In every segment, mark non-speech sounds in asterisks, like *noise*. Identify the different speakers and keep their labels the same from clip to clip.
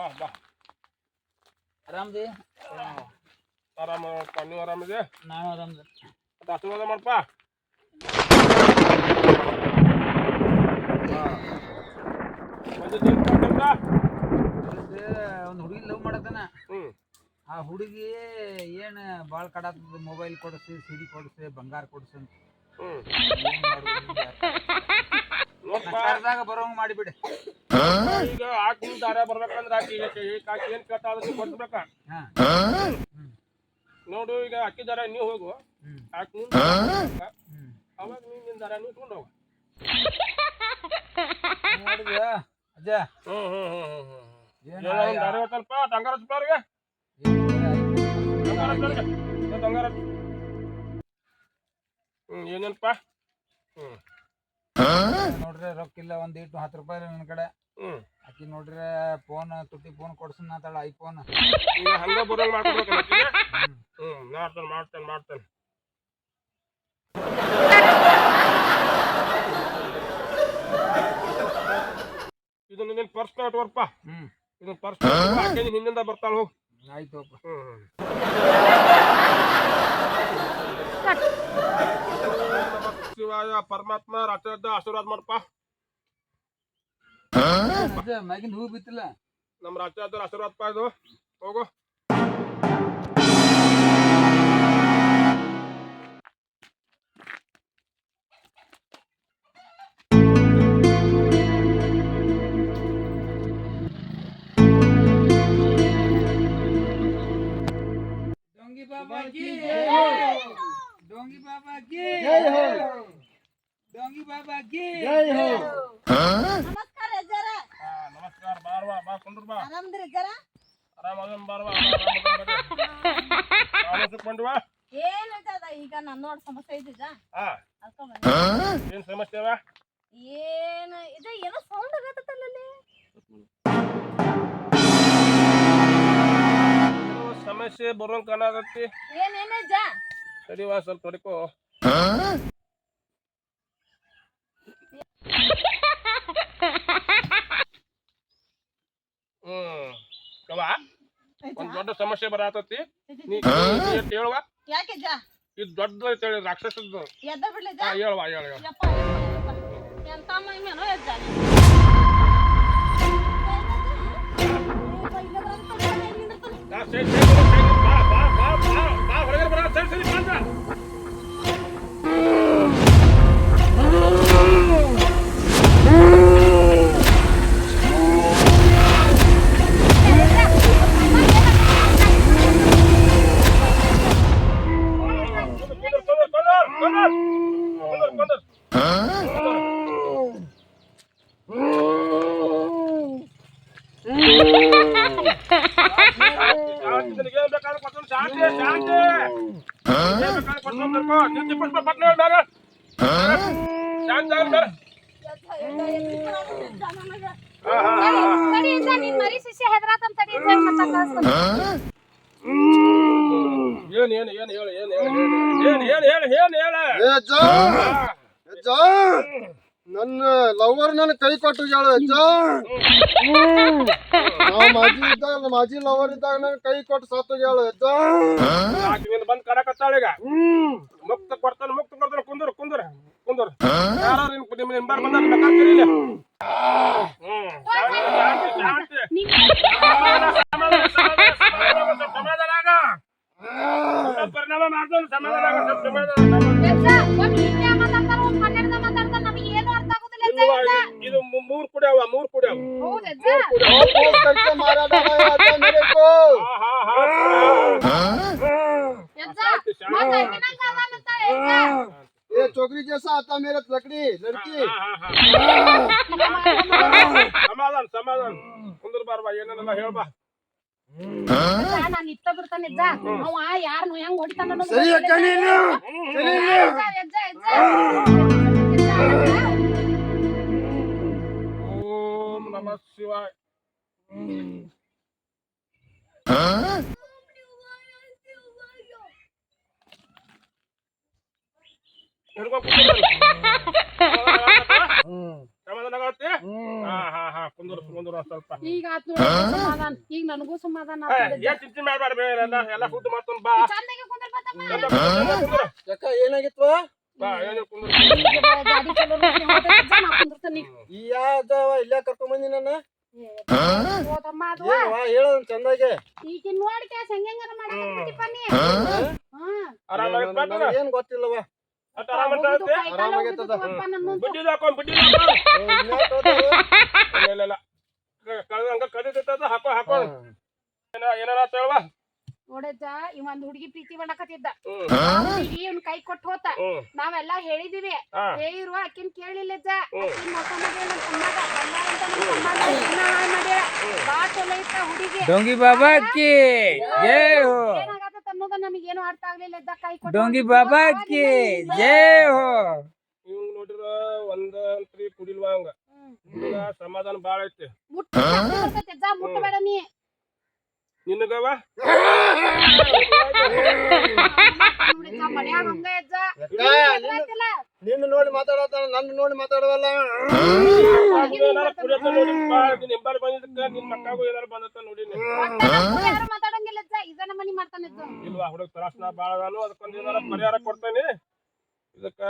Speaker 1: ಬಾ ಬಾ.
Speaker 2: ಆರಾಮದಿ?
Speaker 1: ಆರಾಮ ನೋಡಪ್ಪ ನೀವು ಆರಾಮಿದೆ?
Speaker 2: ನಾನು ಆರಾಮದಿ.
Speaker 1: ಮತ್ತೆ ಆಶೀರ್ವಾದ ಮಾಡಪ್ಪ
Speaker 2: ಒಂದು ಹುಡುಗಿ ಲವ್
Speaker 1: ಮಾಡತ್ತಾನ
Speaker 2: ಆ ಹುಡುಗಿ ಏನ್ ಬಾಳ್ ಕಡಾತದ ಮೊಬೈಲ್ ಕೊಡಿಸಿ ಸಿಡಿ ಕೊಡಿಸಿ ಬಂಗಾರ ಕೊಡಿಸಿ ಅಂತ. ಏನ್ ಬರೋಂಗ ಮಾಡಿಬಿಡಿ.
Speaker 1: ಈಗ ಆಕಿ ದಾರ ಬರ್ಬೇಕಂದ್ರೆ ಆಕಿ ಆಕಿ ಏನ್ ಕೇಳ್ತಾ
Speaker 2: ಹಾ.
Speaker 1: ನೋಡು ಈಗ ಅಕ್ಕಿ ದಾರ ನೀವು ಹೋಗು. ಆಕಿ ನಿನ್ ಅವಾಗ ನೀನ್ ನಿನ್ ದಾರ ನೀವು ತಗೊಂಡು ಹೋಗು
Speaker 2: ನೋಡಿದ್ಯ ಅಜ್ಜ.
Speaker 1: ಹ್ಮ್ ಹ್ಮ್ ಹ್ಮ್ ಹ್ಮ್ ದಾರ ಬಂಗಾರ ಹಚ್ಚು. ಹ್ಮ್ ಏನೇನಪ್ಪ ಹ್ಮ್.
Speaker 2: ನೋಡ್ರಿ ರೊಕ್ಕ ಇಲ್ಲ ಒಂದ್ ಇಟ್ಟು ಹತ್ತು ರೂಪಾಯಿ ನನ್ನ ಕಡೆ. ಆಕಿ ನೋಡ್ರಿ ಫೋನ್ ತುಟ್ಟಿ ಫೋನ್ ಕೊಡ್ಸನ್ ಅಂತಾಳ ಐಫೋನ್
Speaker 1: ಈಗ ಹಂಗ ಬರೋಂಗ್ ಮಾಡ್ಕೊಡ್ಬೇಕು ಆಕಿಗೆ.
Speaker 2: ಹ್ಮ್.
Speaker 1: ಮಾಡ್ತೇನೆ ಮಾಡ್ತೇನೆ ಮಾಡ್ತೇನೆ. ಇದು ನಿನ್ನ ಪರ್ಸ್ ಇಟ್ಕೊರ್ಪ
Speaker 2: ಹ್ಮ್.
Speaker 1: ಇದನ್ನ ಪರ್ಸ್ ಹಾಕಿ ಹಿಂದಿಂದ ಬರ್ತಾಳ ಹೋಗ್.
Speaker 2: ಆಯ್ತು
Speaker 1: ಹ್ಮ್. ಶಿವಾಯ ಪರಮಾತ್ಮ ರಾತ್ರಿಯದ್ದ ಆಶೀರ್ವಾದ ಮಾಡಪ್ಪ.
Speaker 2: ಮ್ಯಾಗಿನ ಹೂ ಬಿತ್ತಿಲ್ಲ.
Speaker 1: ನಮ್ಮ ರಾತ್ರಿಯದ್ದ ಆಶೀರ್ವಾದಪ್ಪ ಇದು. ಹೋಗು.
Speaker 2: ಕಿ
Speaker 3: ನಮಸ್ಕಾರ
Speaker 1: ಹಾ ನಮಸ್ಕಾರ ಬಾರ್ವಾ ಬಾ ಕುಂದ್ರ ಬಾ.
Speaker 3: ಆರಾಮದ್ರಿ ಅಜ್ಜಾರ
Speaker 1: ಆರಾಮ ಅದನ್ ಬಾರ್ವಾ ಬಂದ್ವಾ
Speaker 3: ಏನ್ ಅದ ಈಗ ನನ್ ನೋಡ್ ಸಮಸ್ಯೆ ಇದ್ದಿದ.
Speaker 1: ಏನ್ ಸಮಸ್ಯೆ ಅವ?
Speaker 3: ಏನ್ ಇದ ಏನೋ ಸೌಂಡ್ ಆಗತ್ತಲ್ಲ ಅಲ್ಲಿ.
Speaker 1: ಸಮಸ್ಯೆ ಬರೋಂಗ್ ಕಾಣಾಗತ್ತಿ
Speaker 3: ಏನ್ ಏನ್ ಅಜ್ಜ
Speaker 1: ಸರಿವಾ ಸ್ವಲ್ಪ ತೊಡ್ಕೋ ಹ್ಮ್. ಕವಾ ಒಂದ್ ದೊಡ್ಡ ಸಮಸ್ಯೆ ಬರತತಿ. ನೀ ಹೇಳುವ.
Speaker 3: ಯಾಕೆ ಜಾ
Speaker 1: ಇದು ದೊಡ್ಡ ಹೇಳಿ ರಾಕ್ಷಸದ್ದು.
Speaker 3: ಎದ್ದ ಬಿಡ್ಲಿ
Speaker 1: ಜಾ ಹೇಳುವ ಹೇಳ ಹೇಳ.
Speaker 3: ಯಪ್ಪ. ಎಂತ? ಏ, ಬಾ.
Speaker 1: ಬಾ ಬಾ ಬಾ ಹೊರಗೆ ಬರ ಸರಿ ಸರಿ
Speaker 3: ಅಜ್ಜ,
Speaker 4: ನಿನ್ ಮರಿ ಶಿಷ್ಯ ಹೆದ್ರಾತಂತ ತಡಿ ಅಜ್ಜ, ಮತ್ತ ಕಳ್ಸ್ತಾನೆ.
Speaker 1: ಏನ್ ಏನ್ ಏನ್ ಹೇಳು ಏನ್ ಹೇಳು ಏನ್ ಏನ್ ಏನ್ ಏನ್ ಹೇಳ.
Speaker 5: ನನ್ನ ಲವರ್ ನನ್ನ ಕೈ ಕೊಟ್ಟು ಹೇಳು ಅಜ್ಜ ನಾವು ಮಾಜಿ ಇದ್ದಾಗ ಮಾಜಿ ಲವರ್ ಇದ್ದಾಗ ನನ್ನ ಕೈ ಕೊಟ್ಟು ಸತ್ತು ಹೇಳು
Speaker 1: ನಿನ್ನ ಬಂದ್ ಕಡಕತ್ತಾಳ ಈಗ. ಮುಕ್ತ ಕೊಡ್ತಾನೆ ಮುಕ್ತ ಕೊಡ್ತಾನೆ ಕುಂದ್ರ ಕುಂದ್ರ ಕುಂದ್ರ. ಯಾರು ನಿಮ್ ನಿಮ್ ಸಮಾಧಾನ ಆಗ. ಸ್ವಲ್ಪ ಪರಿಣಾಮ ಮಾಡ್ತಾನೆ ಸಮಾಧಾನ ಆಗ, ಸಮಾಧಾನ ಇದು
Speaker 4: ಇವ್ರ್ದ.
Speaker 1: ಇದು ಮೂ- ಮೂರ್ ಕುಡಿಯವ ಮೂರ್ ಕುಡಿಯವ
Speaker 4: ಹೌದ್ ಅಜ್ಜ?
Speaker 5: ವಾಪಸ್ करके मारा था भाई अज्जा मेरे को
Speaker 1: ಹಾ ಹಾ ಹಾ
Speaker 4: ಅಜ್ಜ,
Speaker 1: ಶಾಂತಿ, ಶಾಂತಿ.
Speaker 4: ಮತ್ತ್ ಅಕ್ಕಿನಂಗ್ ಅದಾನಂತ ಅಜ್ಜ.
Speaker 5: ये चोकरी जैसा आता मेरे लकड़ी लड़की
Speaker 1: ಹಾ, ಹಾ, ಹಾ. ಸಮಾಧಾನ ಸಮಾಧಾನ ಕುಂದ್ರ ಬಾರ್ಬಾ ಏನೇನೆಲ್ಲ ಹೇಳ್ಬಾ
Speaker 4: ಅಜ್ಜ, ನಾನ್ ಇತ್ತ ಬಿಡ್ತಾನೆ ಅಜ್ಜ. ಅವ ಯಾರ್ನು ಹೆಂಗ್ ಹೊಡಿತಾನ ಅನ್ನೋದು
Speaker 5: ಸರಿ
Speaker 4: ಗೊತ್ತಿಲ್ಲ
Speaker 5: ಅಕ್ಕ ನೀನು ಸರಿ ನೀನು.
Speaker 4: ಅಜ್ಜ, ಅಜ್ಜ,
Speaker 1: ಒಂದ್ ಸ್ವಲ್ಪ
Speaker 4: ಈಗ ಆತ್ ನೋಡಿ ಸಮಾಧಾನ ಈಗ ನನಗೂ ಸಮಾಧಾನ
Speaker 1: ಚಿಂತೆ ಮಾಡ್ಬೇಡ ಎಲ್ಲ ಫುಡ್ ಮಾಡ್ತಾನ ಬಾ
Speaker 5: ಏನಾಗಿತ್ತು ಇಲ್ಲೇ ಕರ್ಕೊಂಡ್ ಬಂದಿ ನನ್ನ?
Speaker 4: ಹೋದಮ್ಮ ಅದು.
Speaker 5: ಏನವ ಹೇಳ ಚಂದಾಗೆ. ಏನ್ ಗೊತ್ತಿಲ್ಲವ
Speaker 1: ಕಳ್ದ ಹಾಕೋ ಹಾಕೋ. ಏನ ಏನಾರ ಹೇಳ್ವಾ
Speaker 4: ನೋಡಜ್ಜ ಇವ ಒಂದ್ ಹುಡುಗಿ ಪ್ರೀತಿ ಮಾಡಕತ್ತಿದ್ದ. ಇವ್ನ್ ಕೈ ಕೊಟ್ಟು ಹೋತ. ನಾವೆಲ್ಲಾ ಹೇಳಿದಿವಿ.
Speaker 1: ಹೇ
Speaker 4: ಇರುವ ಅಕ್ಕಿನ್ ಕೇಳಿಲ್ಲಜ್ಜ.
Speaker 1: ಹ್ಮ್.
Speaker 4: ಆಕಿನ್ ಮೋಸ ಮಾಡ್ಯಾಳ ನನ್ ತಮ್ಮಗ. ಬಂಗಾರ ಅಂತ ನನ್ ತಮ್ಮಗ ಜೀವನ ಹಾಳ್ ಮಾಡ್ಯಾಳ ಬಾ ಚಲೋ ಇತ್ತ ಹುಡುಗಿ.
Speaker 2: ಡೋಂಗಿ ಬಾಬಾ ಕಿ ಜೈ ಹೋ.
Speaker 4: ಏನಾಗತ್ತ ನಮಗೇನು ಅರ್ಥ ಆಗ್ಲಿಲ್ಲ ಇದ್ದ ಕೈ ಕೊಟ್ಟು
Speaker 2: ಡೋಂಗಿ ಬಾಬಾ ಕಿ ಜೈ ಹೋ.
Speaker 1: ಇವ್ ನೋಡಿದ್ರ ಒಂದ ಅಂತ್ರಿ ಕುಡಿಲ್ವಾ ಹಂಗ. ಸಮಾಧಾನ ಬಾಳ ಐತಿ.
Speaker 4: ಮುಟ್ಟ ಮುಟ್ಟ ಬೇಡ ಅಜ್ಜ ಮುಟ್ಟಬೇಡ ನೀ.
Speaker 1: ನಿನಗವ?
Speaker 5: ನಿನ್ನ- ನೋಡಿ ಮಾತಾಡತಾನ ನನ್ನ ನೋಡಿ ಮಾತಾಡವಲ್ಲ
Speaker 1: ನಿಂಬರ್ ನಿನ್ ಬಂದಿದ್ದಕ್ಕ ನಿನ್ ಮಕ್ಕಾಗೂ ಏನಾರ ಬಂದತ್ತ
Speaker 4: ನೋಡಿ ಯಾರು ಮಾತಾಡಂಗಿಲ್ಲ ಅಜ್ಜ ಇದ ನಮ್ಮನಿ ಮಾಡ್ತಾನೆ ಅಜ್ಜ
Speaker 1: ಇಲ್ವಾ ಹುಡುಗ ತ್ರಾಸ್ನ ಬಾಳ ಅದಾನು ಅದಕ್ಕೊಂದ್ ಏನಾರ ಪರಿಹಾರ ಕೊಡ್ತೇನೆ. ಇದಕ್ಕ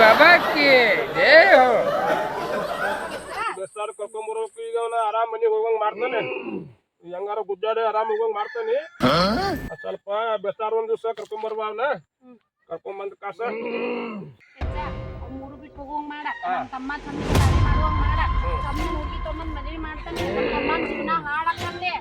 Speaker 2: ಬಾಬಾ ಕಿ ಜೈ ಹೋ
Speaker 1: ಬೆಸ್ತಾರ ಕರ್ಕೊಂಡ್ ಬರ್ಬೇಕು ಈಗ ಅವನ ಆರಾಮ್ ಮನೆಗೆ ಹೋಗಂಗ್ ಮಾಡ್ತಾನೆ. ಹೆಂಗಾರ ಗುದ್ದಾಡಿ ಆರಾಮ್ ಹೋಗಂಗ್ ಮಾಡ್ತಾನೆ. ಸ್ವಲ್ಪ ಬೆಸ್ತಾರ ಒಂದ್ ದಿವ್ಸ ಕರ್ಕೊಂಡ್ ಬರ್ಬಾ ಅವನ. ಕರ್ಕೊಂಡ್ ಬಂದ ಕಾಸ.
Speaker 4: ಅಜ್ಜ ಬಿಟ್ಟು ಹೋಗುವಂಗ್ ಮಾಡ. ತಮ್ಮ ಮಾಡುವಂಗ್ ಮಾಡ. ತಮ್ಮನ ಹುಡುಗಿ ತಮ್ಮನ್ ಮದ್ವಿ ಮಾಡ್ತಾನೆ. ತಮ್ಮನ್ ಜೀವನ ಹಾಳಾಗ್ತಂದೆ.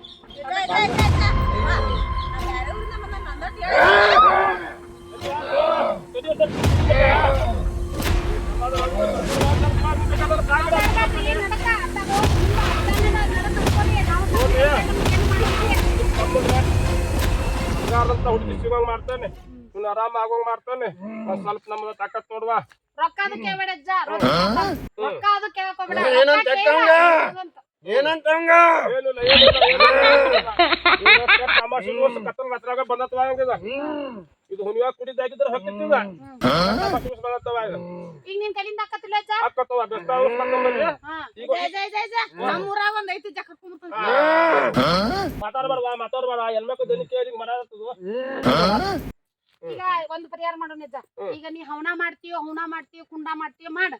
Speaker 1: ಸಿಗಂಗ್ ಮಾಡ್ತಾನೆ. ಇವ್ನ ಆರಾಮ ಆಗೋಂಗ್ ಮಾಡ್ತಾನೆ. ಒಂದ್ ಸ್ವಲ್ಪ ನಮ್ದ ತಾಕತ್ ನೋಡ್ವಾ.
Speaker 4: ರೊಕ್ಕ ಅದು ಕೇಳ್ಬೇಡ ಅಜ್ಜ ರೊಕ್ಕ ರೊಕ್ಕ ಅದು ಕೇಳ್ಕೊಬೇಡ
Speaker 5: ಏನಂತ
Speaker 4: ರೊಕ್ಕ ಕೇಳ.
Speaker 5: ಅಕ್ಕಂಗ? ಏನಂತಂಗ
Speaker 1: ಏನಿಲ್ಲ ಏನಿಲ್ಲ ಏನಿಲ್ಲ. ತಮಾಷೆ ದೋಸ್ತ ಕತ್ತಲ್ ಬಂದತ್ವ ಹಂಗಿದ. ಇದು ಹುನಿಯಾಗ ಕುಡಿದಾಗಿದ್ರ ಹಕ್ಕಿತ್ತಿದ
Speaker 4: ಈಗ ನಿನ್ ಕಲಿಂದ ಹಾಕತ್ತಿಲ್ಲ ಅಜ್ಜ?
Speaker 1: ಹಾಕತ್ತವ ಕರ್ಕೊಂಡ್ ಬಂದ್ರಿ
Speaker 4: ಹಾ.
Speaker 1: ಈಗ
Speaker 4: ಜೈ ಜೈ ಜೈ ಜೈ. ನಮ್ ಊರಾಗ ಒಂದ್ ಐತಿ ಜಕ್ಕ ಕುಂದ್ರತೈತಿ.
Speaker 1: ಮಾತಾಡ್ಬಾರ್ದ ಮಾತಾಡ್ಬಾರ ಹೆಣ್ಮಕ್ಳು ದನಿ ಕೇಳಿ ಮಾಡತ್ತದ
Speaker 4: ಈಗ ಒಂದ್ ಪರಿಹಾರ ಮಾಡೋಣ ಅಜ್ಜ. ಈಗ ನೀ ಹವನ ಮಾಡ್ತೀಯೋ ಹವನ ಮಾಡ್ತೀಯೋ ಕುಂಡ ಮಾಡ್ತೀಯೋ ಮಾಡ.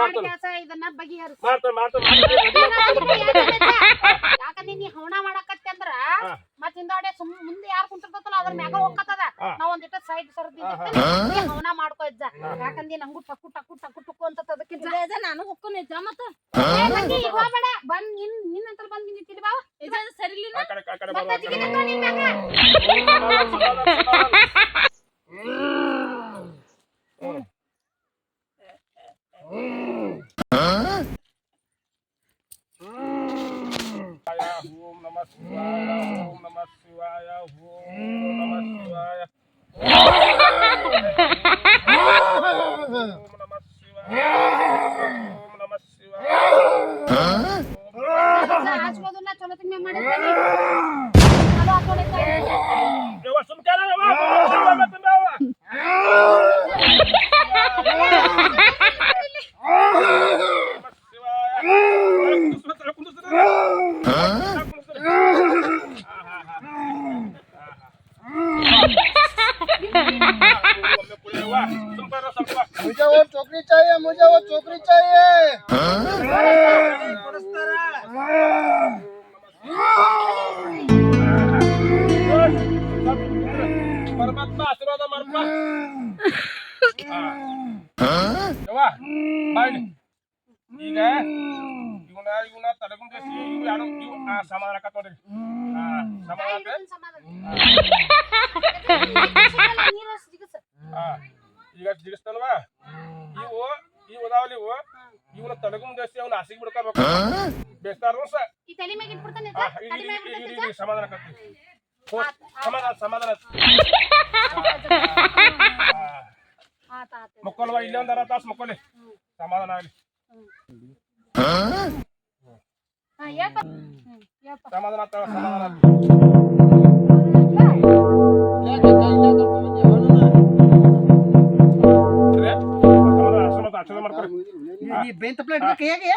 Speaker 4: ಮಾಡಿ ಕೆಲಸ ಇದನ್ನ ಬಗೆಹರಿಸ.
Speaker 1: ಮಾಡ್ತಾನೆ ಮಾಡ್ತಾನೆ.
Speaker 4: ಯಾಕಂದ್ರೆ ನೀ ಹವಣ ಮಾಡಾಕತ್ತಿ ಅಂದ್ರ. ಮತ್ ಹಿಂದಾಡೆ ಸುಮ್ ಮುಂದೆ ಯಾರು ಕುಂತಿರ್ತಲ್ಲ ಅದ್ರ ಮ್ಯಾಗ ಹೋಗ್ಕತ್ತದ. ನಾವ್ ಒಂದಿಟ್ಟ ಸೈಡ್ ಸರ್ದಿ ಹವನ ಮಾಡ್ಕೋ ಇದ್ದ ಯಾಕಂದಿ ನಂಗೂ ಟಕ್ಕು ಟಕ್ಕು ಟಕ್ಕು ಟಕ್ಕು ಅಂತ ಅದಕ್ಕೆ ನಾನು ಹೊಕ್ಕೋನೆ ಅಜ್ಜ ಮತ್ತ? ಹೋಗ್ಬೇಡ ಬಂದ್ ನಿನ್ ನಿನ್ನ ಹತ್ರ ಬಂದ್ ನಿಂತಿಲಿ ಬಾವ. ಇದ ಸರಿಲಿಲ್ಲ
Speaker 1: ಆ ಕಡೆ ಆ ಕಡೆ
Speaker 4: ಮತ್ತ
Speaker 1: ಬರ್ಬಾರ್ದು.
Speaker 4: ಜಿಗಿದ ತಗೋ ನಿನ್ ಮ್ಯಾಗ.
Speaker 1: ಸಮಾಧಾನ, ಸಮಾಧಾನ, ಸಮಾಧಾನ. ಓಂ ನಮಃ ಶಿವಾಯ ಓಂ ನಮಃ ಶಿವಾಯ ಓಂ ನಮಃ ಶಿವಾಯ ಓಂ ನಮಃ ಶಿವಾಯ ಓಂ ನಮಃ ಶಿವಾಯ
Speaker 4: ಅಜ್ಜ ಹಾಸ್ಕೋದನ್ನ ಚಲೋ ತಿಂಗ್ ಮಾಡಿರ್ತೀನಿ ಚಲೋ ಹಾಕೊಂಡಿದ್ದ
Speaker 1: ಯವ್ವ, ಸುಮ್ಕೆ ಇರು ಯವ್ವ, ಬಾಯ್ಲಿ. ಈಗ ಇವನ ಇವನ ತಡಗುಂದೇಸಿ ಇವ್ ಯಾರು ಇವ್ ಆ ಸಮಾಧಾನ ಆಕತ್ ನೋಡ್ರಿ ಆ, ಸಮಾಧಾನ ಆತ? ಆ, ಈಗ ಜಿಗಿಸ್ತಾನವ ಇವು ಇವು ಅದಾವಲ್ಲ ಇವು ಇವನ ತಡಗುಂದೇಸಿ ಅವ್ನ ಹಸಿಗೆ ಬಿಡ್ಕೋಬೇಕು ಬೇಸ್ತಾರ ಸ
Speaker 4: ಈ ತಲೆ ಮ್ಯಾಗ ಇಟ್ಬಿಡ್ತಾನೆ
Speaker 1: ಆ,
Speaker 4: ಅಜ್ಜ?
Speaker 1: ಈಗ
Speaker 4: ತಲೆ ಮ್ಯಾಗ
Speaker 1: ಈಗ- ಈಗ-
Speaker 4: ಬಿಡ್ತಾನೆ
Speaker 1: ಈಗ ಸಮಾಧಾನ ಆಕತ್ತಿ ಹೋ, ಸಮಾಧಾನ ಸಮಾಧಾನ
Speaker 4: ಆತ ಆತ
Speaker 1: ಮುಕ್ಕೊಲ್ವ? ಇಲ್ಲೇ ಒಂದ್ ಅರ ತಾಸು ಮುಕ್ಕೊಲಿ. ಸಮಾಧಾನ ಆಗ್ಲಿ. ಸಮಾಧಾನ ಆಗ್ತಾವ ಸಮಾಧಾನ ಆಶೀರ್ವಾದ ಬೆಂತ
Speaker 5: ಪ್ಲೇಟ್ ಹೇಗೆ?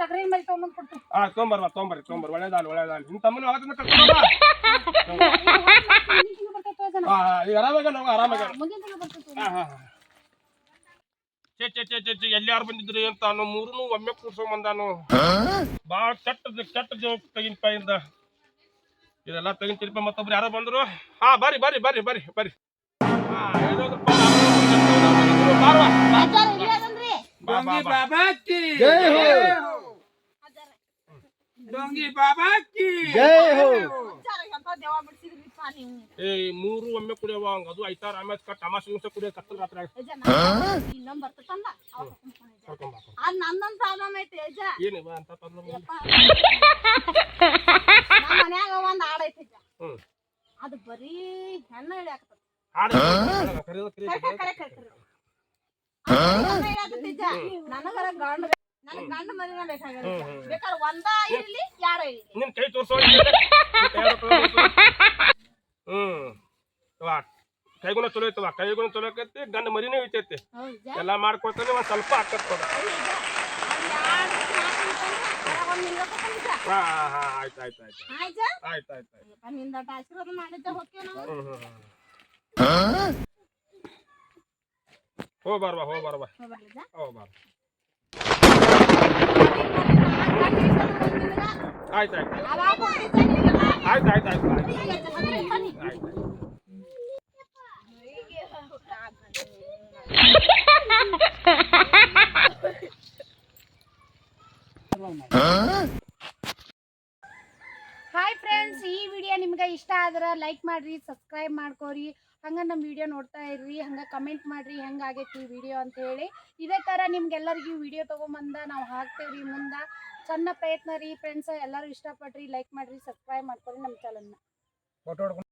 Speaker 5: ತಗರಿ ಮೇಲೆ
Speaker 4: ತೊಗೊಂಬಂದು ಕೊಡ್ತೀನಿ
Speaker 1: ಹಾ ತೊಂಬರ್ವ ತೊಂಬರ್ರಿ ಹಾ ಈಗ ಆರಾಮಾಗ ನಾವು ಆರಾಮಾಗ. ಚೇ ಚೇ ಚೇ ಚೇ ಚೇ ಬಂದಿದ್ರಿ ಅಂತ ಅನ್ನೋ ಮೂರನು ಒಮ್ಮೆ ಕೂರ್ಸೋ ಬಂದಾನು ಬಾಳ ಕೆಟ್ಟದ ಕೆಟ್ಟ ಜೋಕ್ ತೆಗಿನ ಪಾಯಿಂದ ಇದೆಲ್ಲ ತೆಗಿನ ತಿರುಪ ಮತ್ತೊಬ್ರು ಯಾರೋ ಬಂದ್ರು. ಹಾ ಬರಿ ಬರಿ ಬರಿ ಬರ್ರಿ ಬರ್ರಿ ಹಾ, ಬಾರ್ವಾ.
Speaker 5: ಜೈ ಹೋ.
Speaker 2: ಡೋಂಗಿ ಬಾಬಾ ಕಿ
Speaker 5: ಜೈ ಹೋ!
Speaker 1: ಏ ಮೂರು ಒಮ್ಮೆ ಕುಡಿಯವ ಹಂಗ ಅದು ಐತಾರ ಆಮೇಲೆ ಕಟ್ ತಮಾಷೆ ಗಿಮಾಷೆ ಕುಡಿಯೋ ಕತ್ತಲ ರಾತ್ರಿ.
Speaker 4: ಅದ್ ನನ್ನೊಂದ್ ಪ್ರಾಬ್ಲಮ್ ಐತಿ ಅಜ್ಜ
Speaker 1: ಏನಿವ ಅಂತ problem ಇಲ್ಲ.
Speaker 4: ಯಪ್ಪ. ನಮ್ ಮನ್ಯಾಗ ಒಂದ್ ಹಾಡ್ ಐತಿ ಅಜ್ಜ
Speaker 1: ಹ್ಮ್.
Speaker 4: ಅದು ಬರೀ ಹೆಣ್ಣ
Speaker 1: ಹಾಡು ಕರೆಯೋದು,
Speaker 4: ಕರೆ ನನಗರ ಗಂಡ ನನಗ್ ಗಂಡ ಬೇಕಾಗಲ್ಲ. ಬೇಕಾದ್ರೆ ಒಂದ ಇರ್ಲಿ ಯಾರ ಇರ್ಲಿ.
Speaker 1: ನಿನ್ ಕೈ ತೋರ್ಸೋ ಹ್ಮ್. ವಾ ಕೈಗುಣ ಚಲೋ ಐತವ ಕೈಗುಣ ಚಲೋ ಆಕೈತಿ ಗಂಡ ಮರಿನೇ ಐತೈತಿ ಎಲ್ಲ ಮಾಡ್ಕೊತಾನೆ ಒಂದ್ ಸ್ವಲ್ಪ ಆಕತ್ತದ ಹಾ ಹಾ ಆಯ್ತು ಆಯ್ತು ಆಯ್ತು ಆಯ್ತು. ಆಯ್ತು?
Speaker 4: ಆಶೀರ್ವಾದ ಮಾಡಿದ್ದ ಹೋಗ್ತೇವೆ ನಾವು
Speaker 1: ಹೋ ಬಾರ್ವಾ ಹೋ ಬಾರ್ವಾ
Speaker 4: ಹೋಗ್ಬರ್ಲಿಜ್ಜ?
Speaker 1: ಹೋ ಬಾರ್
Speaker 4: ನಿನಗ
Speaker 1: ಆಯ್ತು ಆಯ್ತು. ಆಯ್ತು ಆಯ್ತು ಆಯ್ತು *laughs* ಆಯ್ತು
Speaker 4: ಈಗ ಅಜ್ಜ ಹತ್ರ ಬನ್ನಿ.
Speaker 1: ಆಯ್ತು
Speaker 4: ಹಾಯ್ ಫ್ರೆಂಡ್ಸ್ ಈ ವಿಡಿಯೋ ನಿಮ್ಗೆ ಇಷ್ಟ ಆದ್ರೆ ಲೈಕ್ ಮಾಡ್ರಿ ಸಬ್ಸ್ಕ್ರೈಬ್ ಮಾಡ್ಕೋರಿ. ಹಂಗ ನಮ್ಮ ವಿಡಿಯೋ ನೋಡ್ತಾ ಇರ್ರಿ, ಹಂಗ ಕಮೆಂಟ್ ಮಾಡ್ರಿ ಈ ವಿಡಿಯೋ ಅಂತ ಹೇಳಿ. ಇದೇ ಥರ ನಿಮ್ಗೆಲ್ಲರಿಗೂ ವಿಡಿಯೋ ತೊಗೊಂಬಂದ ನಾವು ಹಾಕ್ತೇವ್ರಿ ಮುಂದೆ. ಸಣ್ಣ ಪ್ರಯತ್ನ ರೀ ಫ್ರೆಂಡ್ಸ್ ಎಲ್ಲರೂ ಇಷ್ಟಪಟ್ರಿ ಲೈಕ್ ಮಾಡ್ರಿ ಸಬ್ಸ್ಕ್ರೈಬ್ ಮಾಡ್ಕೊರಿ ನಮ್ಮ ಚಾನಲ್ನ